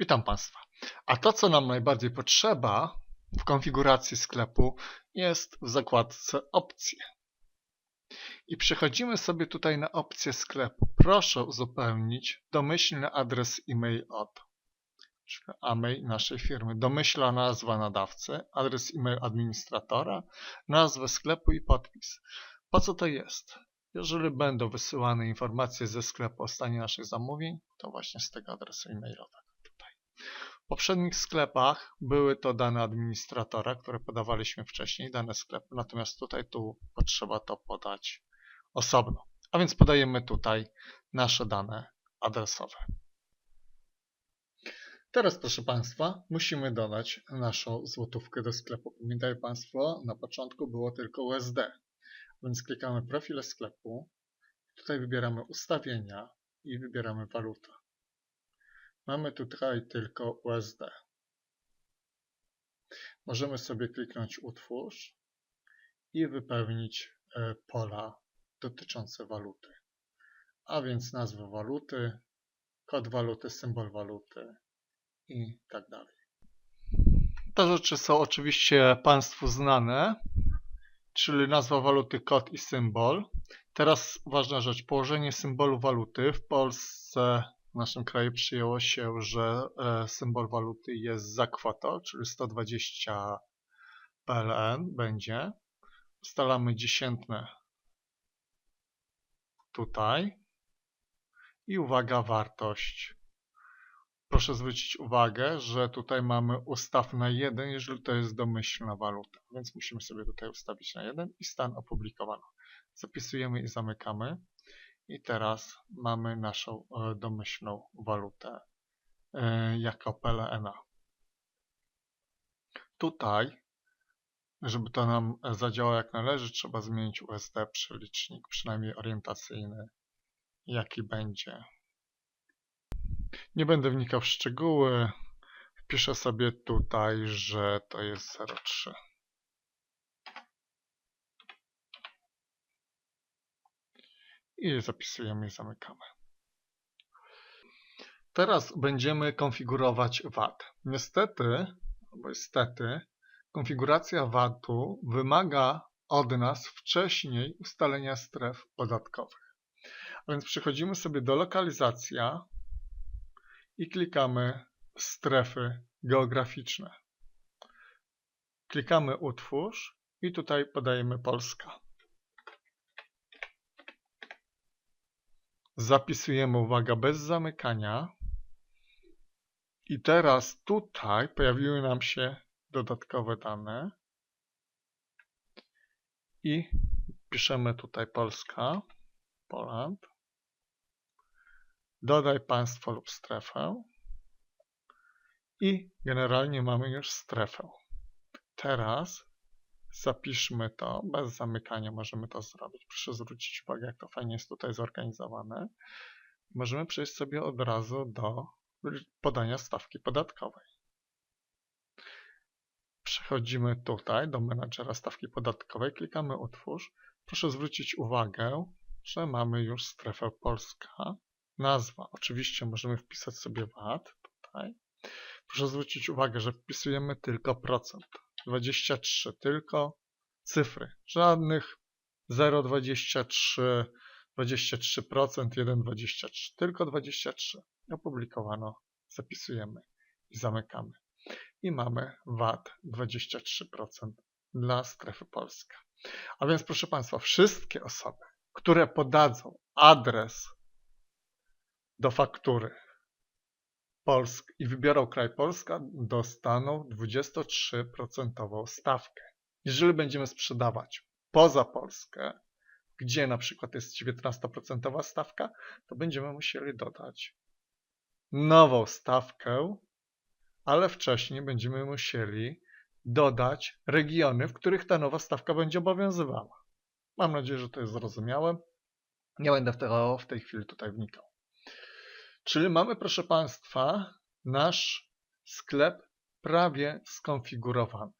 Witam Państwa. A to, co nam najbardziej potrzeba w konfiguracji sklepu, jest w zakładce opcje. I przechodzimy sobie tutaj na opcję sklepu. Proszę uzupełnić domyślny adres e-mail od czyli e-mail naszej firmy, domyślna nazwa nadawcy, adres e-mail administratora, nazwę sklepu i podpis. Po co to jest? Jeżeli będą wysyłane informacje ze sklepu o stanie naszych zamówień, to właśnie z tego adresu e-mailowego. W poprzednich sklepach były to dane administratora, które podawaliśmy wcześniej, dane sklepu, natomiast tutaj tu potrzeba to podać osobno. A więc podajemy tutaj nasze dane adresowe. Teraz, proszę Państwa, musimy dodać naszą złotówkę do sklepu. Pamiętają Państwo, na początku było tylko USD. Więc klikamy profile sklepu. Tutaj wybieramy ustawienia i wybieramy walutę. Mamy tutaj tylko USD. Możemy sobie kliknąć utwórz i wypełnić e, pola dotyczące waluty. A więc nazwę waluty, kod waluty, symbol waluty i tak dalej. Te rzeczy są oczywiście Państwu znane, czyli nazwa waluty, kod i symbol. Teraz ważna rzecz, położenie symbolu waluty. W Polsce, w naszym kraju przyjęło się, że e, symbol waluty jest za kwotą, czyli 120 PLN będzie. Ustalamy dziesiętne tutaj. I uwaga, wartość. Proszę zwrócić uwagę, że tutaj mamy ustaw na 1, jeżeli to jest domyślna waluta. Więc musimy sobie tutaj ustawić na 1 i stan opublikowano. Zapisujemy i zamykamy. I teraz mamy naszą e, domyślną walutę e, jako PLN. Tutaj, żeby to nam zadziałało jak należy, trzeba zmienić USD przelicznik, przynajmniej orientacyjny, jaki będzie. Nie będę wnikał w szczegóły. Wpiszę sobie tutaj, że to jest 0,3. I zapisujemy i zamykamy. Teraz będziemy konfigurować VAT. Niestety, albo niestety, konfiguracja VAT-u wymaga od nas wcześniej ustalenia stref podatkowych. A więc przechodzimy sobie do lokalizacja, i klikamy strefy geograficzne. Klikamy utwórz i tutaj podajemy Polska. Zapisujemy, uwaga, bez zamykania. I teraz tutaj pojawiły nam się dodatkowe dane. I piszemy tutaj Polska, Poland. Dodaj państwo lub strefę. I generalnie mamy już strefę. Teraz zapiszmy to, bez zamykania możemy to zrobić. Proszę zwrócić uwagę, jak to fajnie jest tutaj zorganizowane. Możemy przejść sobie od razu do podania stawki podatkowej. Przechodzimy tutaj do menadżera stawki podatkowej, klikamy utwórz. Proszę zwrócić uwagę, że mamy już strefę Polska Nazwa. Oczywiście możemy wpisać sobie VAT tutaj. Proszę zwrócić uwagę, że wpisujemy tylko procent. 23, tylko cyfry. Żadnych 0,23, 23%, 1,23, tylko 23. Opublikowano, zapisujemy i zamykamy. I mamy VAT 23% dla strefy Polska. A więc proszę Państwa, wszystkie osoby, które podadzą adres do faktury Polsk i wybiorą kraj Polska, dostaną 23% stawkę. Jeżeli będziemy sprzedawać poza Polskę, gdzie na przykład jest 19% stawka, to będziemy musieli dodać nową stawkę, ale wcześniej będziemy musieli dodać regiony, w których ta nowa stawka będzie obowiązywała. Mam nadzieję, że to jest zrozumiałe. Nie będę w tej chwili tutaj wnikał. Czyli mamy, proszę Państwa, nasz sklep prawie skonfigurowany.